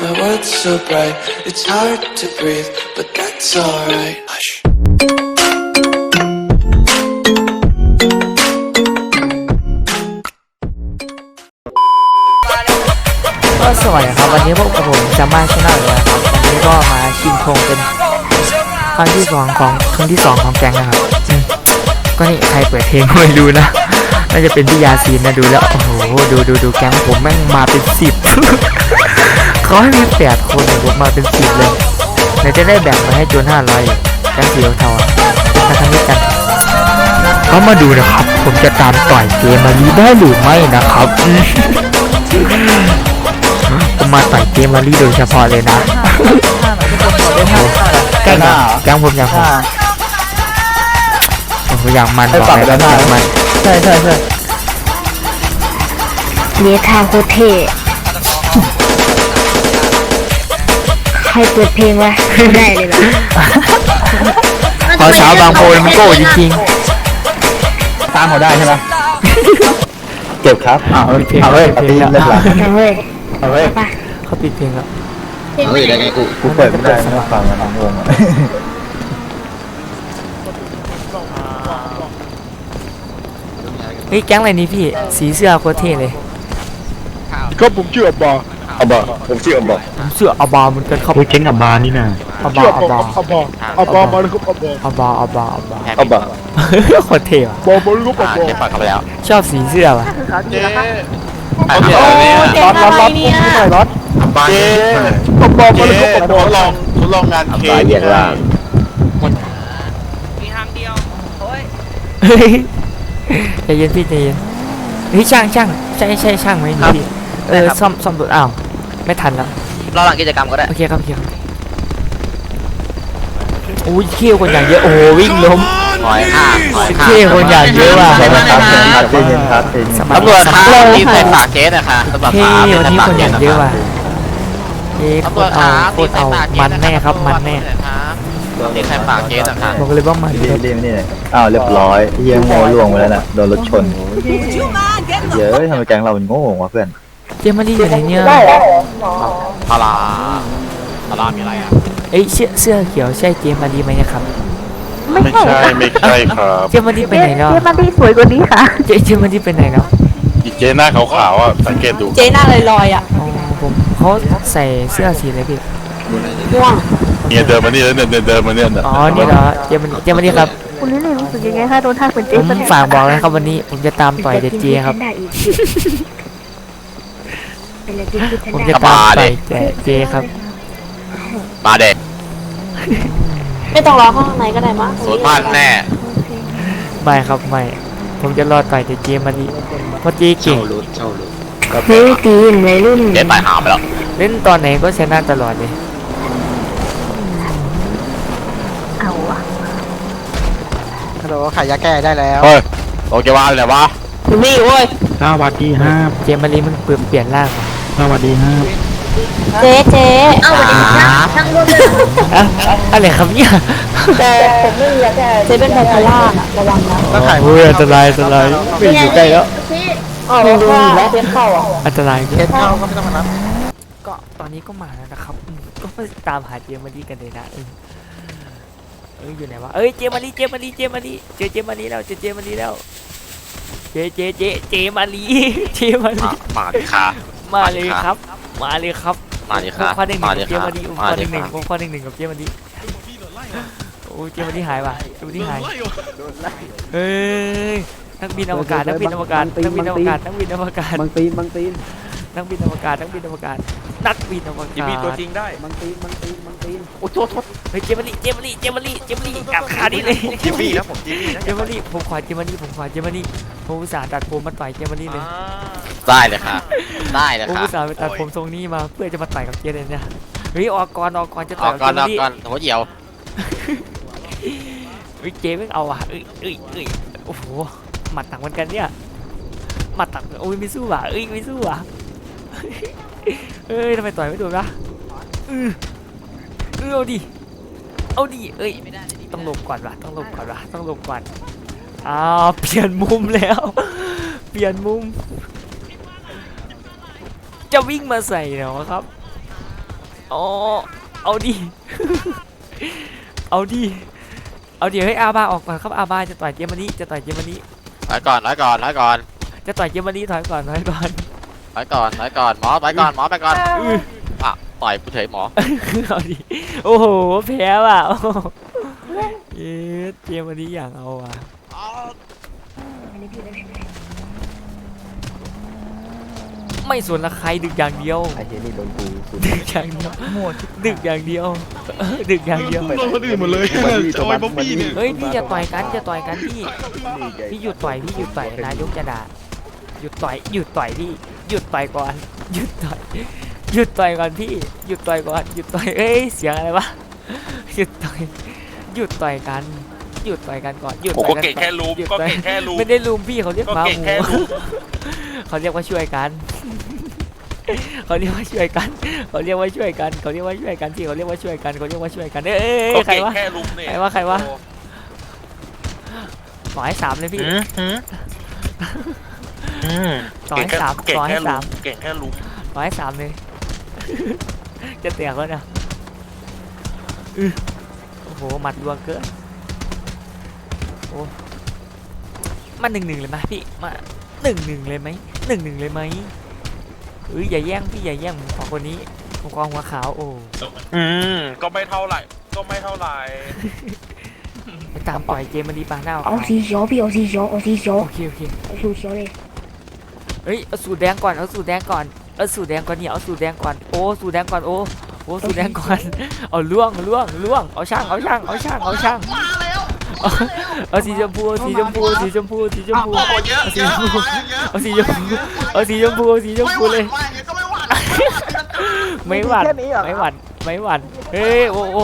My world's so bright, it's hard to breathe, but that's alright. Hush. ก็สวัสดีครับ วันนี้พวกกับผมจะมาชแนลเลยครับวันนี้ก็มาชิงธงเป็นครั้งที่สองของครั้งที่สองของแกงนะครับอืมก็นี่ใครเปิดเพลงก็ไม่รู้นะ น่าจะเป็นพี่ยาซีนนะดูแล้ว โอ้โห ดูดูดูแก๊งผมแม่งมาเป็นสิบเขาให้มีแปดคนเนี่ยผมมาเป็นสิบเลยเดี๋ยวจะได้แบ่งมาให้โจนห้าร้อยแก๊งสีเทาๆอะมาทำนี้กันก็มาดูนะครับ ผมจะตามต่อยเกมมารีได้หรือไม่นะครับ ผมมาต่อยเกมมารีโดยเฉพาะเลยนะแกล้งแกล้งผมอย่างผมผมอยากมันบอกเลยนะอยากมัน ใช่ใช่ใช่เยทาโคตรเท่ใครเปิดเพลงวะไม่ได้เลยล่ะขอสาวบางโพมันโก้จริงตามเขาได้ใช่ไหมเก็บครับอ้าวๆปิดเพลงเอาเว้ยปิดเพลตีงนเล่นหลังเอาเว้ยเอาเว้ยเขาปิดเพลงแล้วเฮ้ยได้ไงกูกูเปิดไม่ได้ไม่ฟังมันงงอะ เฮ้ยแก๊งอะไรนี่พี่ สีเสื้อโคตรเท่เลยก็ผมชื่ออับบาเอาบอกผมชื่อเอาบอกผมเสื้ออาบาเหมือนกันครับโอ้ยเจ๊งกับบาร์นี่นะอาชื่บาออับอาบาบาอับบาอับบามันคืออับบาอาบาอาบาอาบาเอาบอกโคตรเท่ว่ะบามันคืออับบาเจ๊ปล่อยเขาไปแล้วชอบสีเสื้อว่ะเจ๊โอ้ยร้อนร้อนร้อนผมไม่ได้ร้อนบาร์เจ๊เจ๊อับบามันคืออับบาทดลองทดลองงานเคตายเรียกล่างเฮ้ย ใจเย็นพี่ใจเย็นเฮ้ยช่างช่างใช่ใช่ช่างไหมนี่พี่เออซ่อมซ่อมรถอ้าวไม่ทันแล้วรอหลังกิจกรรมก็ได้ โอเคครับโอเคครับอุ้ยเขี้ยวคนอย่างเยอะโอ้โหวิ่งล้ม ถอยห่างถอยห่างเขี้ยวคนอย่างเยอะว่ะใช่ไหมครับเชิญครับเชิญครับเชิญสครับมัตำรวจสคมัรับยทีมใส่ฝากเคสนะคะตำรวจเท่ครับวันนี้คนอย่างเยอะว่ะเอ๊ะตำโครวตจรคเอารับโคตรเอามันแน่ครับมันแน่ที มใส่ฝากเคสนะคะบอกเลยว่ามันรีบรีบนี่เลยอ้าวเรียบร้อยเยี่ยงโง่ล่วงไปแล้วน่ะโดนรถชนเยอะทำไมแกงเรามันโง่วะเพื่อนเจมมารีอยู่ไหนเนี่ยพาราพารามีอะไรอะเอ้ยเสื้อเสื้อเขียวใช่เจมมารีไหมเนะครับไม่ใช่ไม่ใช่ครับเจมมารีไปไหนแล้วเจ๊มาดีสวยกว่านี้ค่ะเจเจมมารีไปไหนแล้วอีเจ๊หน้าขาวๆอะสังเกตดูเจ๊หน้าลอยๆอะอ๋อผมเขาใส่เสื้อสีอะไรพี่ม่วง เนี่ยเดินมานี่แล้วเนี่ยเดินมาเนี่ยอ๋อนี่เหรอเจมมารีเจมมารีครับคุณนี่เลยรู้สึกยังไงคะโดนท่าเหมือนผเจ๊มฝากบอกนะครับวันนี้ผมจะตามต่อยเดดเจครับได้อีกเป็นอะไรที่คิดผมได้จะตามต่อยแต่เจครับ มาเด็กไม่ต้องรอข้างในก็ได้มั้งสวนมากแน่ ไม่ครับไม่ ผมจะรอต่อยแต่เจมารีเพราะเจเก่งเฮ้ยตีนวัยรุ่นเจ๊ตายหาไปแล้วเล่นตอนไหนก็ชนะตลอดเลย โหลขายยาแก้ได้แล้ว เฮ้ยโอเควาเลยวะอยู่นี่เว้ยสวัสดีฮะเจมารีมันเปลี่ยนเปลี่ยนร่างว่ะสวัสดีฮะเจ๊เจ๊เอาวันนี้ทั้งรวมเลยอะอะไรครับเนี่ยแต่ผมไม่มีแค่เจ๊เป็นไบโพล่าอะระวังนะก็ขายโอ้ยอันตรายอันตรายไม่อยู่ใกล้แล้วอ๋อดูแล้วเจ๊เข้าอะอันตรายเคสเข้าก็ไม่ต้องมานับก็ตอนนี้ก็มาแล้วนะครับอืมก็ไปตามหาเจมารีกันเลยนะ เออเอ้ยอยู่ไหนวะเอ้ยเจมารีเจมารีเจมารีเจอเจมารีแล้วเจอเจมารีแล้ว เจเจเจเจมารีเจมารีมาดิค่ะ มาเลยครับ มาเลยครับมาดิผมค่ะข้อหนึ่งหมานึ่งดิกับเจค่ะมารีผมมาข้อหดินึ่งหนึ่งค่ะผมข้อหนึ่งหนึ่งกับเจมารีโอ้ยเจมารีหายว่ะเจมารีหายเฮ้ยนักบินอวกาศนักบินอวกาศนักบินอวกาศนักบินอวกาศ บางตีนบางตีนนักบินอวกาศนักบินอวกาศ นักบินอวกาศมีตัวจริงได้บางตีนบางตีนบางตีนโอ้โทษโทษเฮ้ยเจมารีเจมารีเจมารีเจมารีกัดขาดิเลยจิมมี่นะผมจิมมี่นะเจมารีผมขอเจมารีผมขอเจมารีผมอุตส่าห์ตัดผมมาต่อยเจมารีเลยได้เลยค่ะได้เลยผมค่ะอุตส่าห์ไปตัดผมทรงนี้มาเพื่อจะมาต่อยกับเจเลยเนี่ยเฮ้ยออกก่อนออกก่อนจะอต่ออยกกับก่อนเจอมาอกรีก่อนหัวเหี่ยวเฮ้ยเจไม่งเอาอะเอ้ยเอ้ยเอ้ยโอ้โหหมัดต่างเหมือนกันเนี่ยหมัดต่างโอ้ยไม่สู้ว่ะเอ้ยไม่สู้ว่ะ เอ้ยทำไมต่อยไม่โดนวะเออเออเอาดิ เอาดิ เอ้ย ต้องหลบก่อนวะต้องหลบก่อนวะต้องหลบก่อน อ้าว เปลี่ยนมุมแล้ว เปลี่ยนมุม จะวิ่งมาใส่เหรอครับโอ้เอาดิ เอาดิ เอาดิเฮ้ยอาบาออกก่อนครับอาบาจะต่อยเจมานี้จะต่อยเจมานี้ถอยก่อนถอยก่อนถอยก่อน จะต่อยเจมานี้ถอยก่อนถอยก่อน ถอยก่อนถอยก่อนหมอถอยก่อนหมอไปก่อนอะต่อยกูเฉยหมอเอาดิโอ้โหแพ้ว่ะโอ้โหเอ๊ะเจมานี้อย่างเอาว่ะไม่สนละใครดึกอย่างเดียวไอ้เหี้ยนี่โดนกูสุดดึกอย่างเดียวดึกอย่างเดียวเออดึกอย่างเดียวโดนคนอื่นหมดเลยจอยบ๊อบบี้เนี่ยเฮ้ยพี่จะต่อยกันจะต่อยกันพี่นี่ไงพี่หยุดต่อยพี่หยุดต่อยนายกจะด่าหยุดต่อยหยุดต่อยพี่ หยุดต่อยก่อน หยุดต่อยหยุดต่อยก่อนพี่ หยุดต่อยก่อนหยุดต่อยเอ้ยเสียงอะไรวะหยุดต่อยหยุดต่อยกัน หยุดต่อยกันก่อนหยุดผมต่อก็ยกันเก่งแค่ลุมหยุดก็ต่อยเก่งแค่ลุมไม่ได้ลุมพี่เขาเรียกก็หมาเก่งหมู แค่ลุมเขาเรียกว่าช่วยกัน เขาเรียกว่าช่วยกัน เขาเรียกว่าช่วยกัน เขาเรียกว่าช่วยกันพี่เขาเรียกว่าช่วยกัน เขาเรียกว่าช่วยกัน เอ้ยเอ้ยก็เอ้ยใครเก่งวะ แค่ลุมเนี่ยใครวะใครวะต่อให้สามเลยพี่อืมอืม อืมต่อเก่งให้แค่สามเก่งต่อให้แค่ลุสามมเก่งแค่ลุมร้อยสามเลย จะแตกแล้วเนี่ยอือโอ้โหหมัดรวงเกินโอ้มาหนึ่งหนึ่งเลยไหมพี่มาหนึ่งหนึ่งเลยไหมหนึ่งหนึ่งเลยไหมเอ้ยอย่าแย่งพี่อย่าแย่งผมขอคนนี้ผมขอหัวขาวโอ้อืมก็ไม่เท่าไหร่ ก็ไม่เท่าไหร่ไปตามปล่อยเจมมาดีปางหน้าเอาสีเขียวพี่เอาสีเขียวเอาสีเขียวโอเคโอเคเอาสีเขียวเลย เฮ้ยเอาสูตรแดงก่อนเอาสูตรแดงก่อนเอาสูตรแดงก่อนเนี่ยเอาสูตรแดงก่อนโอ้สูตรแดงก่อนโอ้โอ้สูตรแดงก่อนเอาล่วงล่วงล่วงเอาช่างเอาช่างเอาช่างเอาช่างเอาเอาสีชมพูเอาสีชมพูสีชมพูสีชมพูเอาสีชมพูเอาสีชมพูเอาสีชมพูเอาสีชมพูเลยไม่หวั่นไม่หวั่นไม่หวั่นเฮ้ยโอ้โอ้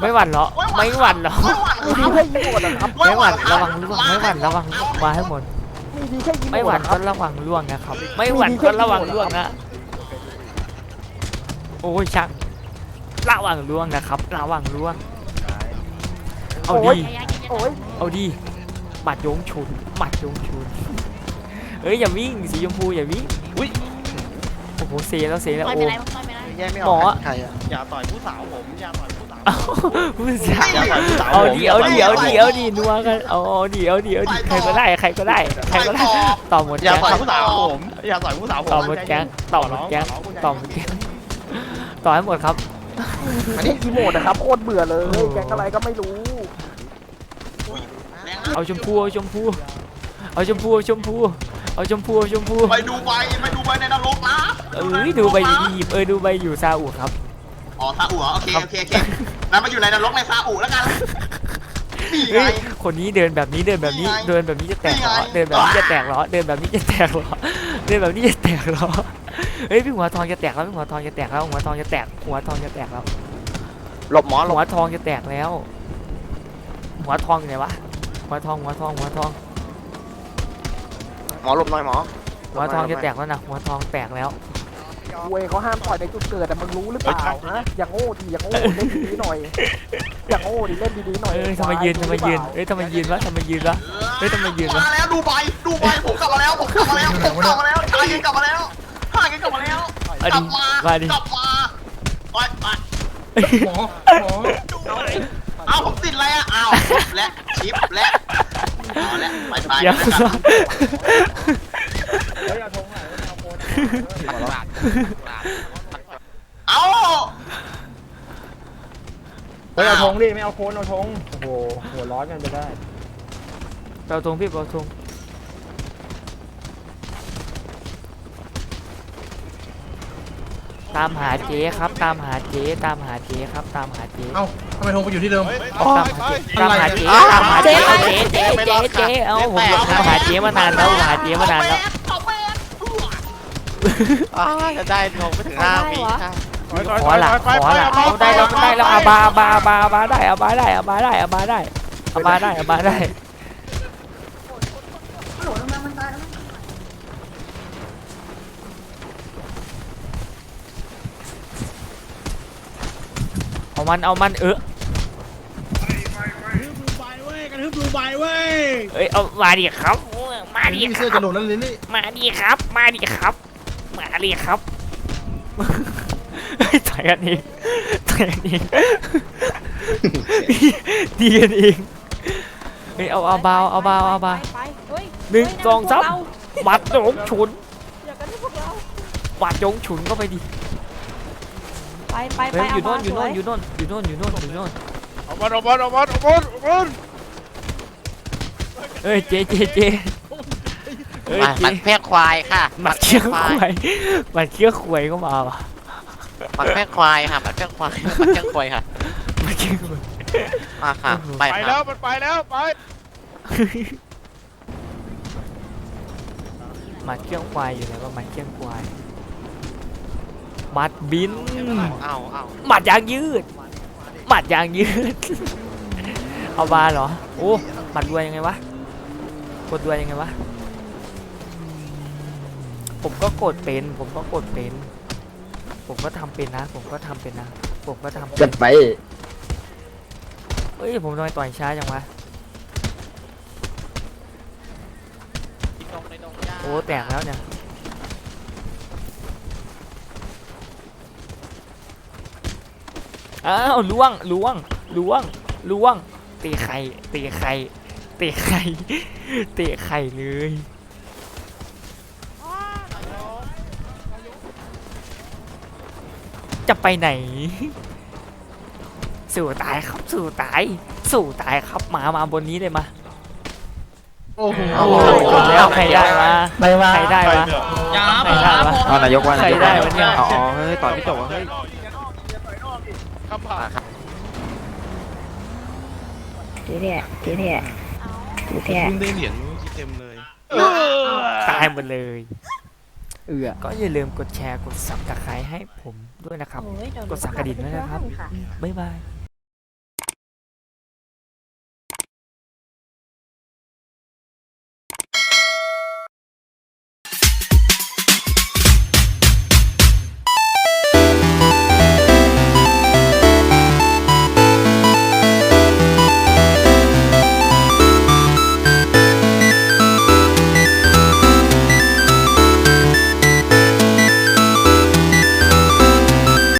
ไม่หวั่นเหรอไม่หวั่นเหรอมีดีแค่ยิงหมดนะครับไม่หวั่นระวังล่วงไม่หวั่นระวังมาให้หมด มีดีแค่ยิงไม่หวั่นก็ระวังล่วงนะครับ ไม่หวั่นก็ระวังล่วงนะโอ้ยช่างระวังล่วงนะครับ ระวังล่วง เอาดีโอ้ยเอาดีหมัดโยงชุนหมัดโยงชุนเอ้ยอย่าวิ่งสีชมพูอย่าวิ่งอุ้ยโอ้โหเซแล้วเซแล้วโอ้หมอใครอะอย่าต่อยผู้สาวผมอย่าต่อยผู้สาวเอาผู้สาวอย่าต่อย ผู้สาวเอาผมดีเอาดีเอาดีเอาดีนัวกันเอาเอาดีเอาดีเอาดีใครก็ได้ใครก็ได้ใครก็ได้ต่อหมดอย่าแก๊งต่อยครับผู้สาวผมอย่าต่อยผู้สาวผมต่อหมดแก๊งต่อหมดแก๊งต่อหมดแก๊งต่อให้หมดครับอันนี้อีโมดนะครับโคตรเบื่อเลยแกงอะไรก็ไม่รู้ เอาชมพูเอาชมพูเอาชมพูเอาชมพูเอาชมพูเอาชมพูไปดูใบไปดูใบในนรกนะเอ้ยดูใบอยู่อียิปต์เออดูใบอยู่ซาอุครับ อ๋อซาอุเหรอโอเคโอเคโอเคนั้นมาอยู่ในนรกในซาอุแล้วกันนี่ไง เฮ้ยคนนี้เดินแบบนี้เดินแบบนี้ นี่ไงเดินแบบนี้จะแตกเหรอนี่ไง เดินแบบนี้จะแตกเหรอเดินแบบนี้จะแตกเหรอเดินแบบนี้จะแตกเหรอเฮ้ยพี่หัวทองจะแตกแล้วพี่หัวทองจะแตกแล้วหัวทองจะแตกหัวทองจะแตกแล้วหลบหมอหลบหัวทองจะแตกแล้ว หัวทองอยู่ไหนวะหัวทองหัวทองหัวทอง หมอหลบหน่อยหมอหัวทองจะแตกแล้วนะหัวทองแตกแล้ว เวยเขาห้ามต่อยในจุดเกิดแต่มึงรู้หรือเปล่าฮะอย่างโง่ดีอย่างโง่เล่นดีๆหน่อยอย่างโง่ดีเล่นดีๆหน่อยเอ้ยทำไมยืนทำไมยืนเอ้ยทำไมยืนวะทำไมยืนวะเฮ้ยทำไมยืนวะมาแล้วดูใบดูใบผมกลับมาแล้วผมกลับมาแล้วผมกลับมาแล้วชายกันกลับมาแล้วชายกันกลับมาแล้วเอากลัดิบมามาดิกลับมาไปไปหมอหมอเอาผมติดอะไรอะอ้าวและชิปและเอาและไปไปเดี๋ยวเอา เฮ้ยเอาธงดิไม่เอาโคนเอาธงโอ้โหหัวร้อนกันไปได้เปาทงพี่เปาทงตามหาเจ๊ครับ ตามหาเจ๊ตามหาเจ๊ครับ ตามหาเจ๊เอ้าทำไมธงไปอยู่ที่เดิม ตามหาเจ๊ตามหาเจ๊ตามหาเจ๊เจ๊เจ๊เจ๊เอ้าผมผมหาเจ๊มานานแล้วผมหาเจ๊มานานแล้ว อ้าจะได้ลงไม่ถึงห้าวิค่ะขอละขอละเอาได้แล้วได้แล้วอาบาอาบาอาบาอาบาได้อาบาได้อาบาได้อาบาได้อาบาได้อาบาได้เอามันเอามันเออเอ้ยเอามาดิครับ มาดิมีคเสื้อรักบระโดดนั่นเลยนี่ มาดิครับ มาดิครับ มาดิครับมาดิถอยกันเองต่อยกันเองดีกันเองเฮ้ยเอาเอาเบาเอาเบาเอาเบาไปเฮ้ยหนึ่งสองสามเฮ้ยหมัดโจงฉุนอยากกันที่พวกเราหมัดโจงฉุนเข้าไปดิไปไปเฮ้ไปยอยู่โน่นอยู่เาโน่นมาอยู่โน่นอยู่โน่นอยู่โน่นอยู่โน่นเอามันเอามันเอามันเอามันเอามันเอ้ยเจเจเจ เอ้ยมาเจมันแพร่ควายค่ะหมัดเชือกควายหมัดเชือกควายก็มาว่ะมันแพร่ควายค่ะมันแพร่ควายมันแพร่ควายค่ะหมัดเชือกควายมาค่ะไปไปค่ะแล้วมันไปแล้วไปหมัดเชือกควายอยู่ไหนวะหมัดเชือกควายหมัดบินเอาเอาหมัดยางยืดหมัดยางยืด เอาบาเหรอโอ้หมัดรวยยังไงวะกดรวยยังไงวะ ผมก็กดเป็น ผมก็กดเป็น ผมก็ทำเป็นนะ ผมก็ทำเป็นนะ ผมก็ทำเป็จันดไปเอ้ย ผมทำไมต่อยช้าจังวะโอ้แตกแล้วเนี่ย อ้าวล่วงล่วงล่วงล่วงเตะไข่เตะไข่เตะไข่เตะไข่เลย จะไปไหน สู่ตายครับสู่ตาย สู่ตายครับมามาบนนี้เลยมาโอ้โหโอ้โหจบแล้วใครได้มาไม่มาใครได้วะอย่าใครได้วะเอานายกว่าใครนายกได้วะเนี่ยอ๋อเฮ้ยต่อไม่จบอะเฮ้ยคำผ่านเจ๊เนี่ยเจ๊เนี่ยเจ๊เนี่ยเพิ่งได้เหรียญเต็มเลยตายหมดเลย เอือก็อย่าลืมกดแชร์กด subscribe ให้ผมด้วยนะครับ โอ้ยเดี๋ยวกดสั่นกระดิ่งด้วยนะครับ ค่ะ บ๊ายบาย